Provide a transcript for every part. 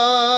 Oh.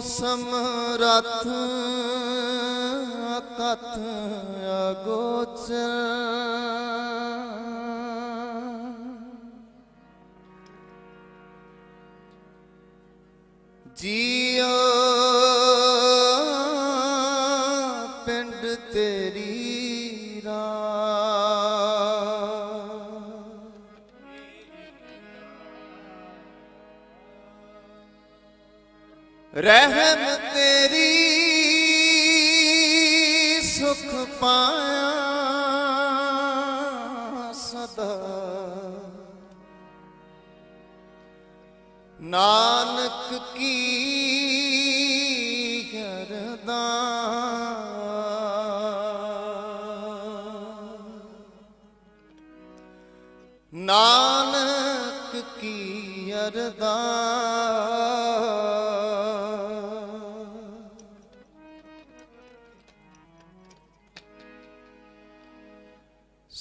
ਸਮਰਥ ਤਤ ਅਗੋਚਰ। ਰਹਿਮ ਤੇਰੀ ਸੁਖ ਪਾਇਆ ਸਦਾ। ਨਾਨਕ ਕੀ ਕਰਦਾ? ਨਾਨਕ ਕੀ ਅਰਦਾ?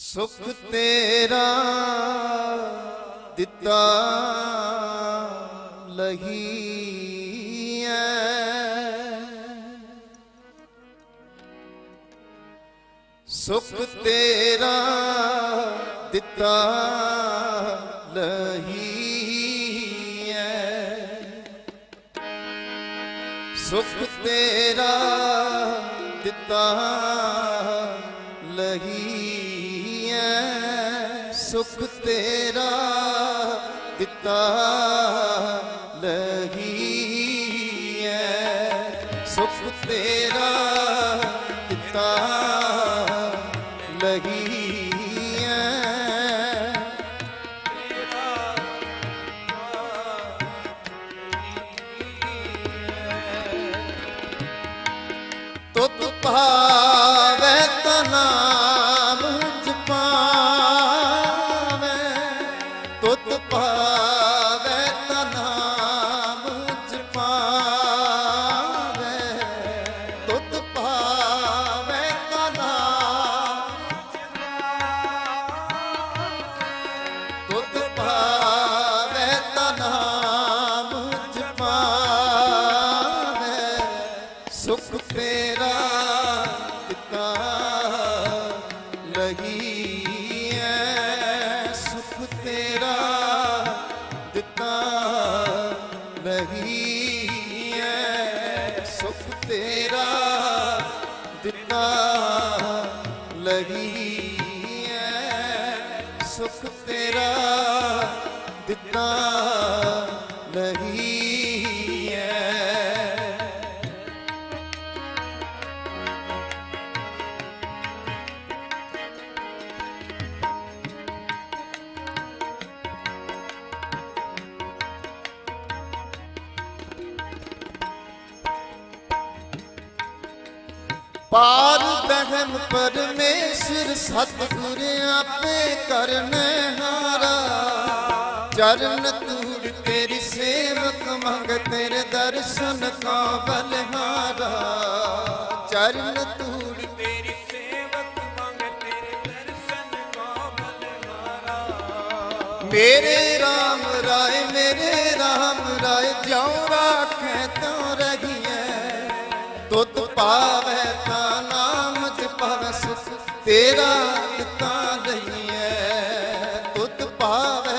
ਸੁਖ ਤੇਰਾ ਦਿੱਤਾ ਲਹੀਐ ਸੁਖ ਤੇਰਾ ਦਿੱਤਾ ਲਹੀਐ ਸੁਖ ਤੇਰਾ ਦਿੱਤਾ ਲਹੀ ਸੁਖ ਤੇਰਾ ਦਿੱਤਾ ਲਹੀਐ। ਸੁਖ ਤੇਰਾ ਦਿੱਤਾ ਲਹੀਐ। ਤੁਤ ਪਾ ਲਹੀਐ ਸੁਖ ਤੇਰਾ ਦਿੱਤਾ ਲਹੀਐ ਸੁਖ ਤੇਰਾ ਦਿੱਤਾ ਲਹੀਐ ਪਾਰ ਬਹਿਮ ਪਰਮੇਸ਼ਰ ਸਤਿਗੁਰ ਆਪੇ ਕਰਨੇ ਹਾਰਾ। ਚਰਨ ਤੂੜ ਤੇਰੀ ਸੇਵਕ ਮੰਗ ਤੇਰੇ ਦਰਸ਼ਨ ਕਾ ਬਲਹਾਰਾ ਚਰਨ ਤੂੜ ਤੇਰੀ ਸੇਵਕ ਮੰਗ ਤੇਰੇ ਦਰਸ਼ਨ ਕੋ ਬਲਹਾਰਾ ਮੇਰੇ RAM ਰਾਏ ਮੇਰੇ ਪਾਵੈ ਤਾਂ ਨਾਮ ਜਪਵੈ ਸੁਖ ਤੇਰਾ ਦਿੱਤਾ ਲਈਐ ਤੁਤ ਪਾਵੈ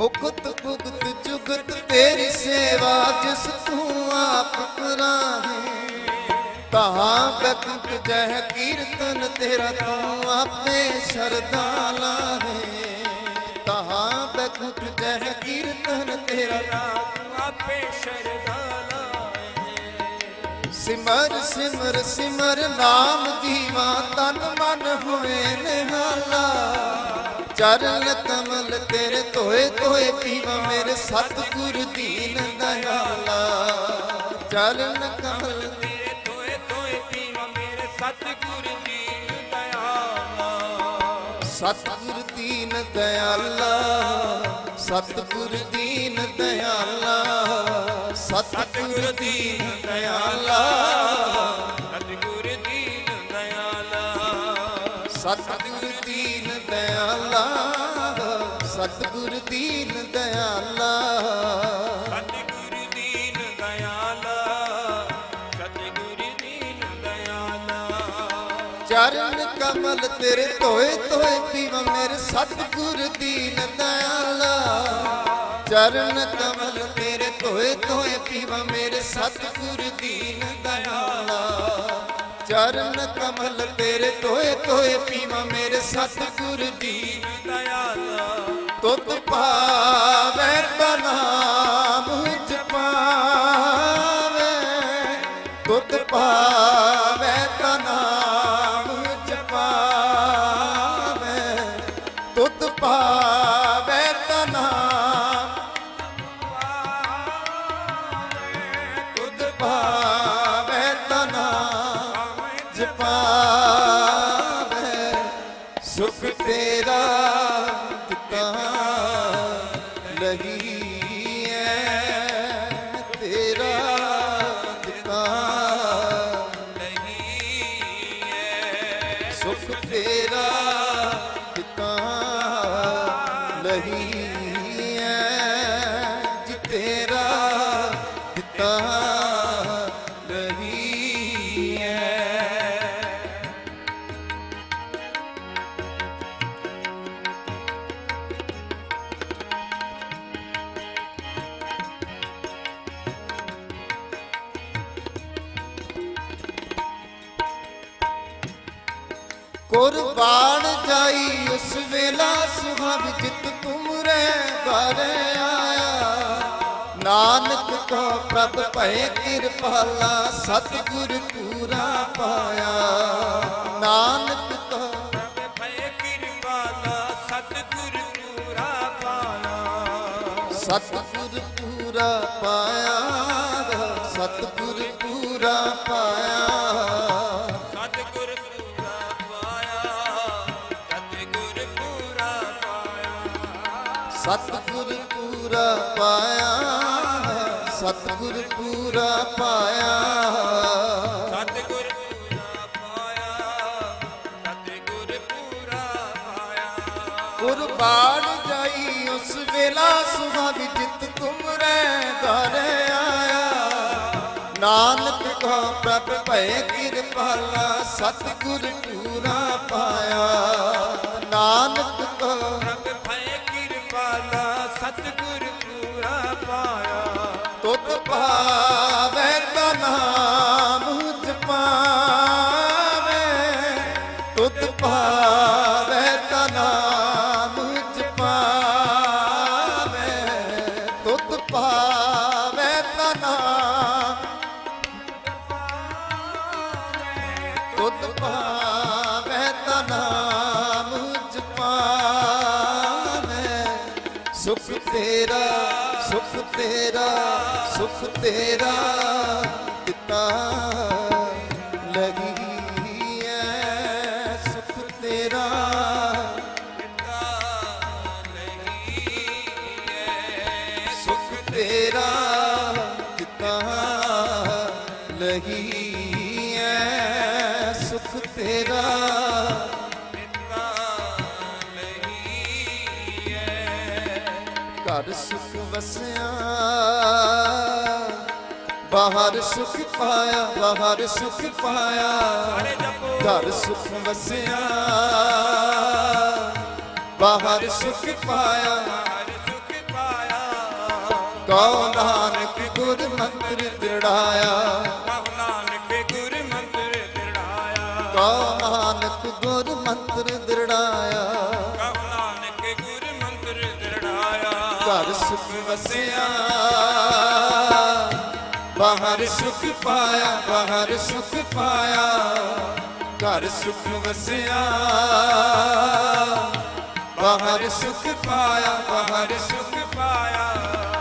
ਮੁਕਤ ਭੁਗਤ ਜੁਗਤ ਤੇਰੀ ਸੇਵਾ, ਜਿਸ ਤੂੰ ਆਪ ਕਰਾਹੇ। ਤਹਾਂ ਬਖਤ ਜਹ ਕੀਰਤਨ ਤੇਰਾ ਤੂੰ ਆਪੇ ਸ਼ਰਦਾ ਲਾਹੇ। ਤਹਾਂ ਬਖਤ ਜਹ ਕੀਰਤਨ ਤੇਰਾ ਤੂੰ ਆਪੇ ਸ਼ਰਦਾ ਲਾਏ ਸਿਮਰ ਸਿਮਰ ਸਿਮਰ ਨਾਮ ਜੀਵਾ, ਤਨ ਮਨ ਹੋਏ ਨਿਹਾਲਾ। ਚਰਨ ਕਮਲ ਤੇਰੇ ਧੋਏ ਧੋਏ ਪੀਵਾ ਮੇਰੇ ਸਤਿਗੁਰ ਦੀਨ ਦਇਆਲਾ ਚਰਨ ਕਮਲ ਤੇਰੇ ਤੋਏ ਧੋਏ ਪੀਵਾ ਮੇਰੇ ਸਤਿਗੁਰ ਦੀਨ ਦਇਆਲਾ ਸਤਿਗੁਰ ਦੀਨ ਦਇਆਲਾ ਸਤਿਗੁਰ ਦੀਨ ਦਇਆਲਾ ਸਤਿਗੁਰ ਦੀਨ ਦਇਆਲਾ ਸਤਿਗੁਰ ਸਤਿਗੁਰ ਦੀਨ ਦਇਆਲਾ ਸਤਿਗੁਰ ਦੀਨ ਦਇਆਲਾ। ਸਤਿਗੁਰ ਦੀਨ ਦਇਆਲਾ ਸਤਿਗੁਰ ਦੀਨ ਦਇਆਲਾ। ਚਰਨ ਕਮਲ ਤੇਰੇ ਧੋਏ ਧੋਏ ਪੀਵਾ ਮੇਰੇ ਸਤਿਗੁਰ ਦੀਨ ਦਇਆਲਾ। ਚਰਨ ਕਮਲ ਤੇਰੇ ਧੋਏ ਧੋਏ ਪੀਵਾ ਮੇਰੇ ਸਤਿਗੁਰ ਦੀਨ ਦਇਆਲਾ। ਚਰਨ ਕਮਲ ਤੇਰੇ ਤੋਏ ਤੋਏ ਪੀਵਾ ਮੇਰੇ ਸਤਿਗੁਰ ਦੀ ਦਇਆ ਦਾ ਤੁਤ ਪਾ ਜਪਾਵੇ ਸੁਖ ਤੇਰਾ ਦਿੱਤਾ ਨਹੀਂ ਐ। ਤੇਰਾ ਦਿੱਤਾ ਸੁਖ ਤੇਰਾ ਦਿੱਤਾ ਨਹੀਂ ਐ। ਜੀ ਤੇਰਾ ਦਿੱਤਾ ਸੁਹਾਗ ਜਿਤ ਤੁਮਰੇ ਘਰੇ ਆਇਆ। ਨਾਨਕ ਕੋ ਪ੍ਰਭ ਭਏ ਕਿਰਪਾਲਾ, ਸਤਿਗੁਰ ਪੂਰਾ ਪਾਇਆ। ਨਾਨਕ ਕੋ ਭੈ ਕਿਰਪਾਲਾ, ਸਤਿਗੁਰ ਪੂਰਾ ਪਾਇਆ। ਸਤਿਗੁਰ ਪੂਰਾ ਪਾਇਆ, ਸਤਿਗੁਰ ਪੂਰਾ ਪਾਇਆ। ਸਤਿਗੁਰ ਪੂਰਾ ਪਾਇਆ ਸਤਿਗੁਰ ਪੂਰਾ ਪਾਇਆ ਸਤਿਗੁਰ ਪੂਰਾ ਪਾਇਆ ਸਤਿਗੁਰ ਪੂਰਾ ਪਾਇਆ। ਕੁਰਬਾਨ ਜਾਈ ਉਸ ਵੇਲਾ ਸੁਹਾਗ ਜਿਤ ਤੁਮਰੇ ਘਰ ਆਇਆ। ਨਾਨਕ ਕੋ ਪ੍ਰਭ ਭਏ ਕਿਰਪਾਲਾ ਸਤਿਗੁਰ ਪੂਰਾ ਪਾਇਆ। ਨਾਨਕ ਕੋ ਪ੍ਰਭ ਭੈ ਕਿਰਪਾਲਾ ਸਤਿਗੁਰ ਪੂਰਾ ਪਾਇਆ। ਤੁਧ ਪਾਵੇ ਤਾ ਨਾਮ ਜਪਾਵੇ। ਤੁਧ ਪਾਵੇ ਤੇਰਾ ਦਿੱਤਾ ਲਗੀ ਐ, ਸੁਖ ਤੇਰਾ ਸੁਖ ਤੇਰਾ ਦਿੱਤਾ ਲਗੀ ਐ, ਸੁਖ ਤੇਰਾ ਘਰ ਸੁਖ ਵਸਿਆ ਬਾਹਰ ਸੁਖ ਪਾਇਆ ਬਾਹਰ ਸੁਖ ਪਾਇਆ। ਘਰ ਸੁਖ ਵਸਿਆ। ਬਾਹਰ ਸੁਖ ਪਾਇਆ। ਹਰ ਸੁਖ ਪਾਇਆ। ਕਉ ਨਾਨਕ ਗੁਰ ਮੰਤਰ ਦ੍ਰਿੜਾਇਆ ਕਹੁ ਨਾਨਕ ਗੁਰ ਮੰਤਰ ਦਿੜਾਇਆ ਕਉ ਨਾਨਕ ਗੁਰ ਮੰਤਰ ਦ੍ਰਿੜਾਇਆ ਕਹੁ ਨਾਨਕ ਗੁਰ ਮੰਤਰ ਦਿੜਾਇਆ ਘਰ ਸੁਖ ਵਸਿਆ। ਬਾਹਰ ਸੁਖ ਪਾਇਆ, ਬਾਹਰ ਸੁਖ ਪਾਇਆ, ਘਰ ਸੁਖ ਵਸਿਆ। ਬਾਹਰ ਸੁਖ ਪਾਇਆ, ਬਾਹਰ ਸੁਖ ਪਾਇਆ।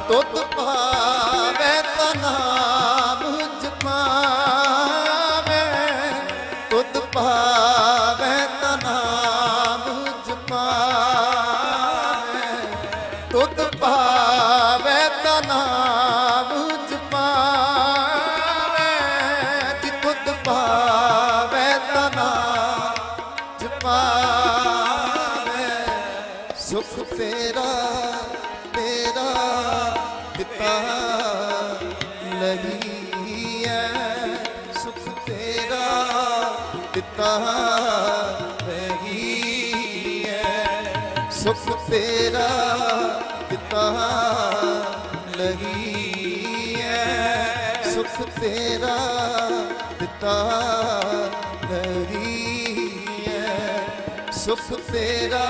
ਤੁਤ ਪਾਵੇ ਜਪਾਵੇ ਸੁਖ ਤੇਰਾ ਤੇਰਾ ਦਿੱਤਾ ਲਗੀ ਐ ਸੁਖ ਤੇਰਾ ਦਿੱਤਾ ਲਗੀ ਐ ਸੁਖ ਤੇਰਾ ਦਿੱਤਾ ਲਗੀ ਐ ਸੁਖ ਤੇਰਾ ਦਿੱਤਾ ਲਗੀ ਸੁਖ ਤੇਰਾ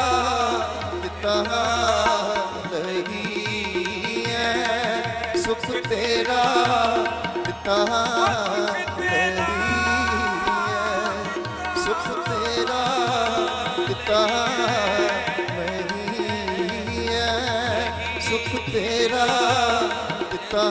ਦਿੱਤਾ ਲਗੀ ਐ ਸੁਖ ਤੇਰਾ ਦਿੱਤਾ ਸੁਖ ਤੇਰਾ ਦਿੱਤਾ ਲਗੀ ਐ ਸੁਖ ਤੇਰਾ ਦਿੱਤਾ